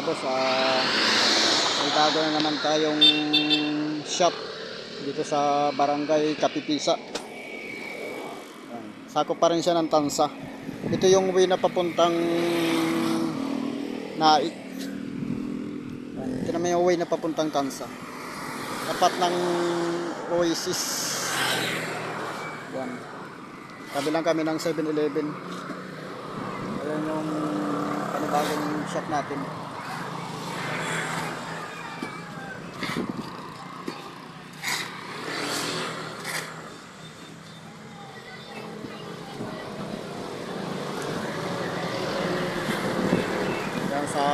mga boss, ah, may bago na naman tayong shop dito sa barangay Kapipisa. Sakop pa rin siya ng tansa. Ito yung way na papuntang Naik. Ito naman yung way na papuntang tansa. Tapat ng Oasis. Yan. Tabi lang kami ng 7-Eleven. Ayan yung panibagong shop natin. Yan sa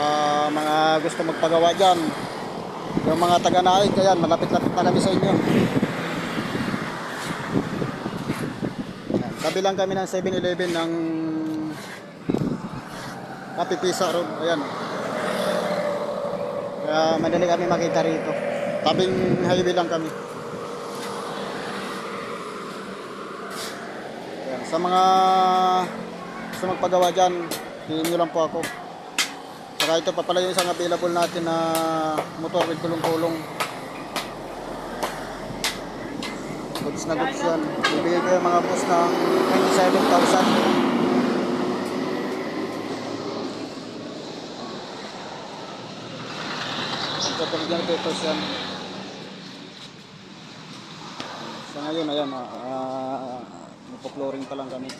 mga gusto magpagawa dyan. Yung mga taga-naig, ayan, malapit-lapit na kami sa inyo. Tabi lang kami ng 7-Eleven ng Kapipisa Road. Ayan. Kaya madali kami makita rito. Tabing highway lang kami. Ayan. Sa mga gusto magpagawa dyan, hingin nyo lang po ako. Saka ito pa pala yung isang available natin na motor with kulong-kulong. Goods na goods yan. Bibigay ko yung mga boss ng 27,000. Kapag papers yan. Sa ngayon, ayan, uh, flooring pa lang kami.